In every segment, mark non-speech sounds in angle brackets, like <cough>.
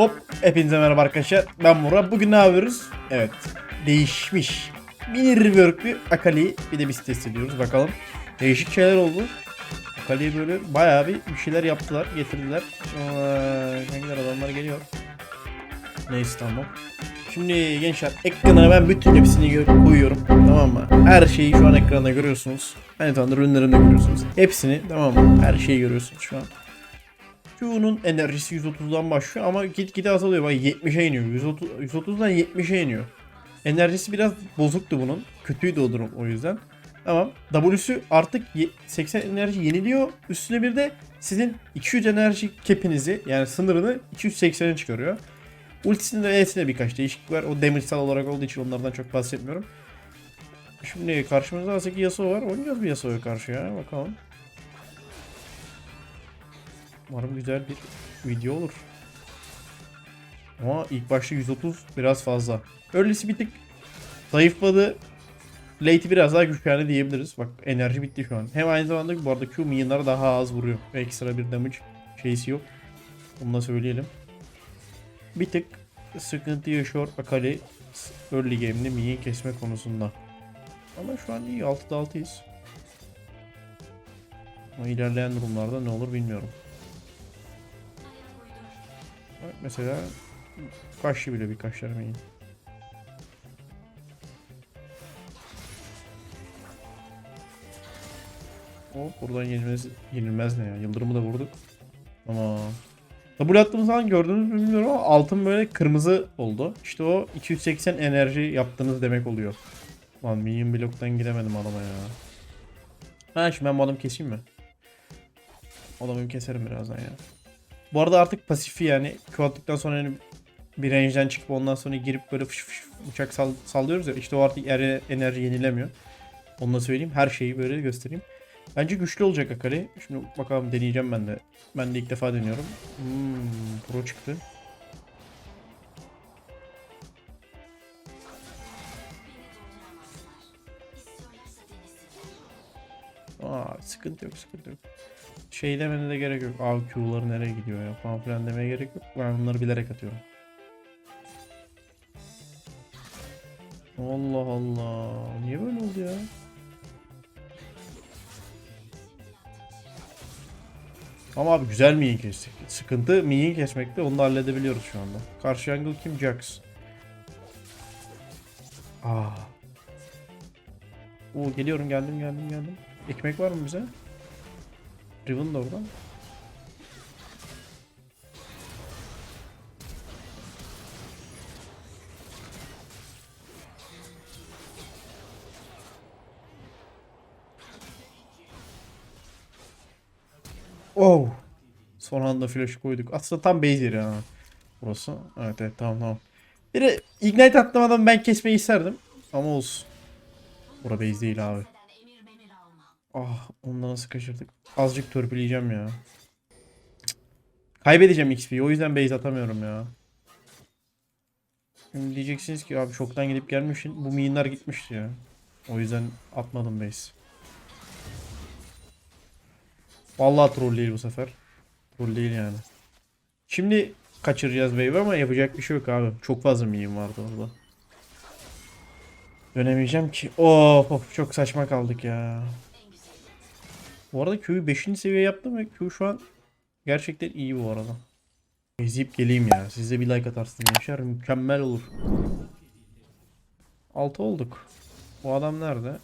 Hop hepinize merhaba arkadaşlar. Ben Murat. Bugün ne yapıyoruz? Evet. Değişmiş. Mini rework'lü Akali'yi bir de biz test ediyoruz. Bakalım. Değişik şeyler oldu. Akali'ye böyle bayağı bir, bir şeyler yaptılar. Getirdiler. Hangiler adamlar geliyor. Neyse tamam. Şimdi gençler ekrana ben bütün hepsini koyuyorum. Tamam mı? Her şeyi şu an ekranda görüyorsunuz. Aynı zamanda ürünlerini de görüyorsunuz. Hepsini tamam mı? Her şeyi görüyorsunuz şu an. Q'nun enerjisi 130'dan başlıyor ama gitgide azalıyor. Bak 70'e iniyor. 130, 130'dan 70'e iniyor. Enerjisi biraz bozuktu bunun. Kötüydü o durum o yüzden. Tamam. W'su artık ye- 80 enerji yeniliyor. Üstüne bir de sizin 200 enerji kepinizi yani sınırını 280'e çıkarıyor. Ultisinde ve E'sinde birkaç değişiklik var. O damage'sal olarak olduğu için onlardan çok bahsetmiyorum. Şimdi karşımızda Asaki Yasuo var. Oynayacağız bir Yasuo'ya karşı ya. Bakalım. Umarım güzel bir video olur. Ama ilk başta 130 biraz fazla. Early'si bir tık zayıfladı. Late'i biraz daha güçlendi diyebiliriz. Bak enerji bitti şu an. Hem aynı zamanda bu arada Q minyonlara daha az vuruyor. Ekstra bir damage şeysi yok. Bunu da söyleyelim. Bir tık sıkıntı yaşıyor Akali early game'de minyon kesme konusunda. Ama şu an iyi 6'da 6'yız. Ama ilerleyen durumlarda ne olur bilmiyorum. Mesela kaşlı bile birkaç tane main. O buradan yenilmez, yenilmez ne ya? Yıldırımı da vurduk. Ama W attığımız zaman gördünüz mü bilmiyorum ama altın böyle kırmızı oldu. İşte o 280 enerji yaptığınız demek oluyor. Lan minyon bloktan giremedim adama ya. Ha şimdi ben bu adamı keseyim mi? Adamı keserim birazdan ya. Bu arada artık pasifi yani Q sonra hani bir range'den çıkıp ondan sonra girip böyle fış fış uçak sal- sallıyoruz ya işte o artık er- enerji yenilemiyor. Onu da söyleyeyim. Her şeyi böyle göstereyim. Bence güçlü olacak Akali. Şimdi bakalım deneyeceğim ben de. Ben de ilk defa deniyorum. Hmm, pro çıktı. Aa, sıkıntı yok sıkıntı yok. Şey demene de gerek yok. Abi Q'ları nereye gidiyor ya falan filan demeye gerek yok. Ben bunları bilerek atıyorum. Allah Allah. Niye böyle oldu ya? Ama abi güzel minyon kestik. Sıkıntı minyon kesmekte. Onu da halledebiliyoruz şu anda. Karşı jungle kim? Jax. Aa. Oo geliyorum geldim geldim geldim. Ekmek var mı bize? Riven de orada. Oh. Son anda flash koyduk. Aslında tam base yeri ha. Burası. Evet evet tamam tamam. Bir de ignite atlamadan ben kesmeyi isterdim. Ama olsun. Bura base değil abi. Ah onu da nasıl kaçırdık. Azıcık törpüleyeceğim ya. Kaybedeceğim XP'yi o yüzden base atamıyorum ya. Şimdi diyeceksiniz ki abi çoktan gidip gelmişsin. Bu minyonlar gitmişti ya. O yüzden atmadım base. Vallahi troll değil bu sefer. Troll değil yani. Şimdi kaçıracağız wave ama yapacak bir şey yok abi. Çok fazla minyon vardı orada. Dönemeyeceğim ki. Of of çok saçma kaldık ya. Bu arada Q'yu 5. seviye yaptım ve Q şu an gerçekten iyi bu arada. Ezip geleyim ya. Siz de bir like atarsınız gençler. Mükemmel olur. 6 olduk. Bu adam nerede?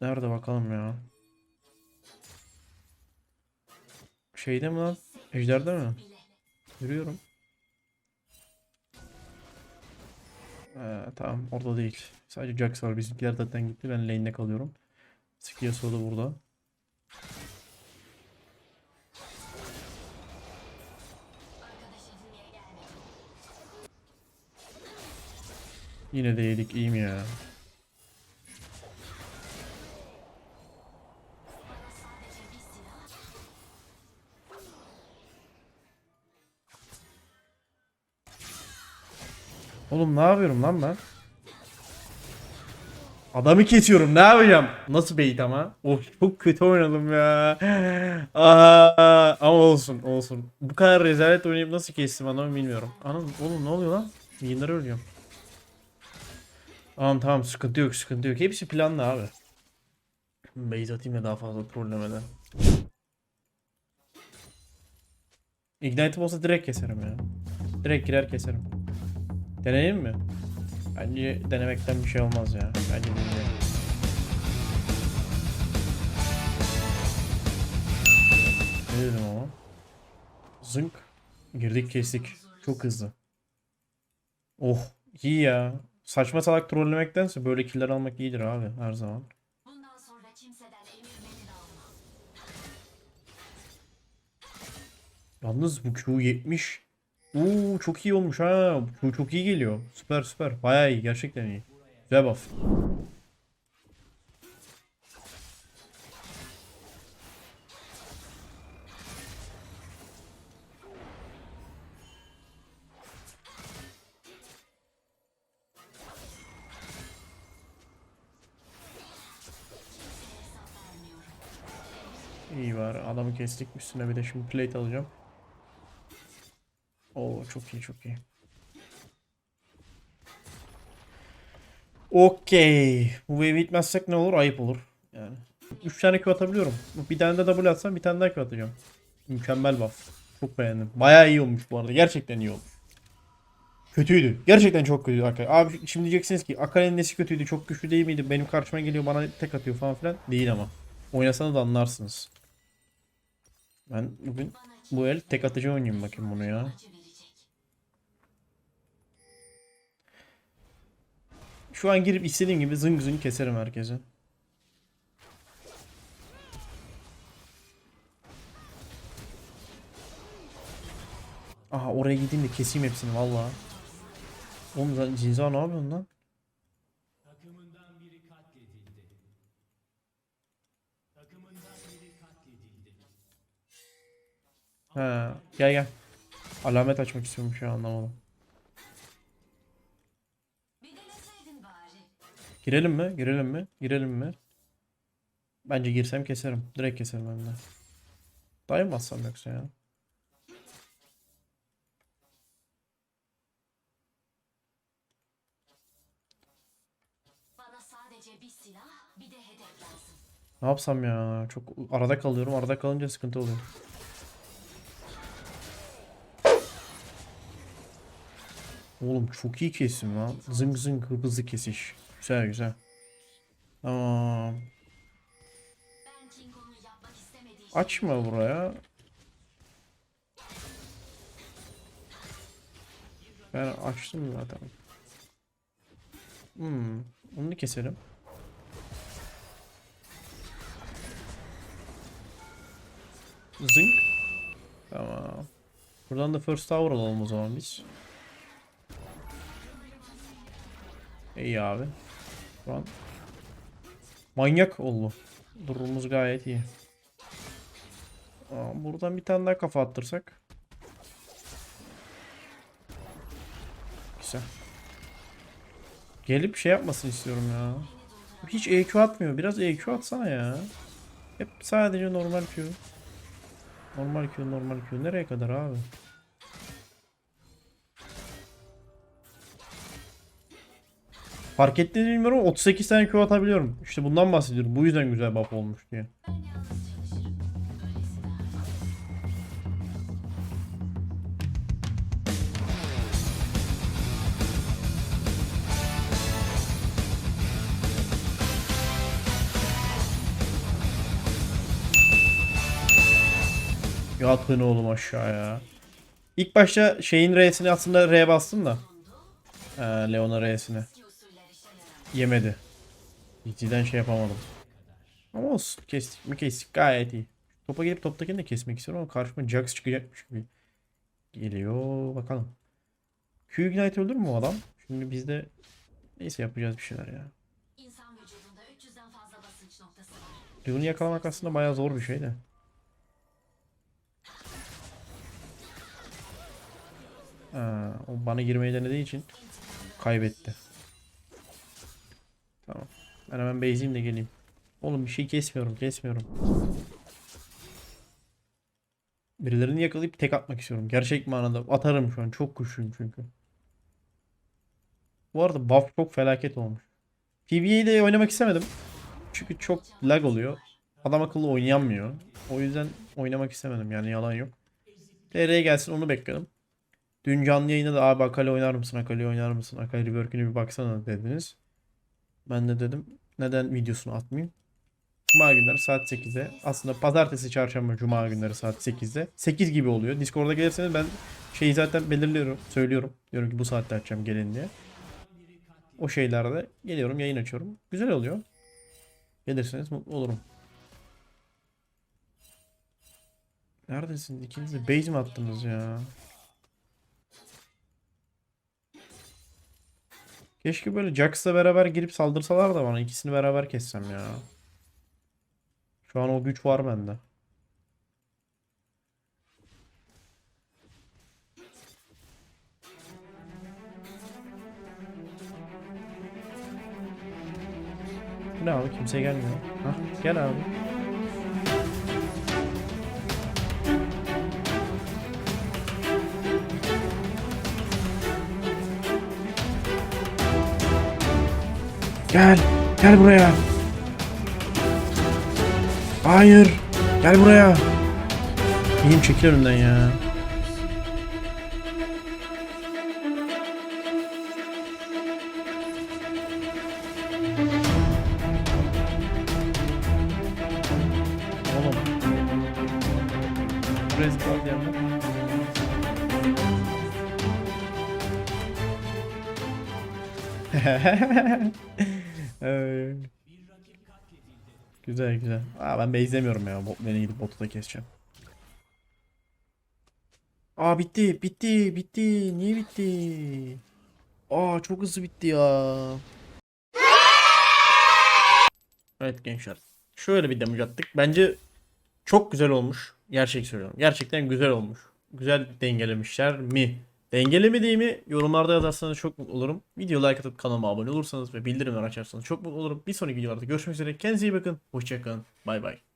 Nerede bakalım ya. Şeyde mi lan? Ejder'de mi? Yürüyorum. Ee, tamam orada değil. Sadece Jax var. Bizimkiler zaten gitti. Ben lane'de kalıyorum. Skiyaso da burada. Yine de yedik. İyiyim ya. Oğlum ne yapıyorum lan ben? Adamı kesiyorum ne yapacağım? Nasıl bait ama? Of çok kötü oynadım ya. Aa, ama olsun olsun. Bu kadar rezalet oynayıp nasıl kestim adamı bilmiyorum. Anam oğlum ne oluyor lan? Yayınları ölüyorum. Tamam tamam sıkıntı yok sıkıntı yok. Hepsi planlı abi. Base atayım da daha fazla trollemeden. Ignite olsa direkt keserim ya. Direkt girer keserim. Deneyelim mi? Bence denemekten bir şey olmaz ya. Bence deneyelim. Ne dedim ama? Zınk. Girdik kestik. Çok hızlı. Oh iyi ya. Saçma salak trollemektense böyle killer almak iyidir abi her zaman. Yalnız bu Q70 Uuu çok iyi olmuş ha. Bu çok iyi geliyor. Süper süper. Bayağı iyi. Gerçekten iyi. Güzel buff. İyi var. Adamı kestik. Üstüne bir de şimdi plate alacağım. Oo çok iyi çok iyi. Okey. Bu wave bitmezsek ne olur? Ayıp olur. Yani. 3 tane Q atabiliyorum. Bir tane de W atsam bir tane daha Q atacağım. Mükemmel buff. Çok beğendim. Bayağı iyi olmuş bu arada. Gerçekten iyi olmuş. Kötüydü. Gerçekten çok kötüydü Akali. Abi şimdi diyeceksiniz ki Akali'nin nesi kötüydü? Çok güçlü değil miydi? Benim karşıma geliyor bana tek atıyor falan filan. Değil ama. Oynasanız da anlarsınız. Ben bugün bu el tek atıcı oynayayım bakayım bunu ya. Şu an girip istediğim gibi zıng zıng keserim herkese. Aha oraya gideyim de keseyim hepsini valla. Oğlum sen Zinza ne yapıyorsun lan? Ha, gel gel. Alamet açmak istiyorum şu an anlamadım. Girelim mi? Girelim mi? Girelim mi? Bence girsem keserim. Direkt keserim hem de. Daim bassam yoksa ya. Ne yapsam ya? Çok arada kalıyorum. Arada kalınca sıkıntı oluyor. Oğlum çok iyi kesim lan. Zıng zıng hızlı kesiş. Güzel güzel. Tamam. Açma buraya. Ben açtım zaten. Hmm, onu keselim. Zınk. Tamam. Buradan da first tower alalım o zaman biz. İyi abi. Şu an manyak oldu. Durumumuz gayet iyi. Aa, buradan bir tane daha kafa attırsak. Güzel. Gelip şey yapmasını istiyorum ya. Hiç EQ atmıyor. Biraz EQ atsana ya. Hep sadece normal Q. Normal Q, normal Q. Nereye kadar abi? Fark ettiğini bilmiyorum ama 38 tane Q atabiliyorum. İşte bundan bahsediyorum. Bu yüzden güzel buff olmuş diye. Yatın oğlum aşağıya. İlk başta şeyin R'sini aslında R bastım da. Ee, Leon'a R'sini. Yemedi. Cidden şey yapamadım. Ama olsun. Kestik mi kestik. Gayet iyi. Topa gelip toptakini de kesmek istiyorum ama karşıma Jax çıkacakmış gibi. Geliyor. Bakalım. Q Ignite öldür mü o adam? Şimdi biz de neyse yapacağız bir şeyler ya. İnsan vücudunda 300'den fazla basınç noktası var. Leon'u yakalamak aslında bayağı zor bir şey de. Ha, o bana girmeyi denediği için kaybetti. Ben hemen base'eyim de geleyim. Oğlum bir şey kesmiyorum kesmiyorum. Birilerini yakalayıp tek atmak istiyorum. Gerçek manada atarım şu an. Çok güçlüyüm çünkü. Bu arada buff çok felaket olmuş. PvE'yi de oynamak istemedim. Çünkü çok lag oluyor. Adam akıllı oynayamıyor. O yüzden oynamak istemedim yani yalan yok. TR'ye gelsin onu bekledim. Dün canlı yayında da abi Akali oynar mısın? Akali oynar mısın? Akali rework'üne bir baksana dediniz. Ben de dedim neden videosunu atmayayım? Cuma günleri saat 8'de. Aslında pazartesi, çarşamba, cuma günleri saat 8'de. 8 gibi oluyor. Discord'a gelirseniz ben şeyi zaten belirliyorum. Söylüyorum. Diyorum ki bu saatte açacağım gelin diye. O şeylerde geliyorum yayın açıyorum. Güzel oluyor. Gelirseniz mutlu olurum. Neredesiniz? İkiniz de base mi attınız ya? Keşke böyle Jax'la beraber girip saldırsalar da bana ikisini beraber kessem ya. Şu an o güç var bende. Ne abi kimse gelmiyor. Hah, gel abi. Gel. Gel buraya. Hayır. Gel buraya. İyiyim çekil önümden ya. Oğlum. <laughs> Güzel güzel. Aa ben base'lemiyorum ya. Bot lane'e gidip botu da keseceğim. Aa bitti, bitti, bitti. Niye bitti? Aa çok hızlı bitti ya. Evet gençler. Şöyle bir damage attık. Bence çok güzel olmuş. Gerçek söylüyorum. Gerçekten güzel olmuş. Güzel dengelemişler mi? Dengelemediği mi? Yorumlarda yazarsanız çok mutlu olurum. Video like atıp kanalıma abone olursanız ve bildirimler açarsanız çok mutlu olurum. Bir sonraki videolarda görüşmek üzere. Kendinize iyi bakın. Hoşçakalın. Bay bay.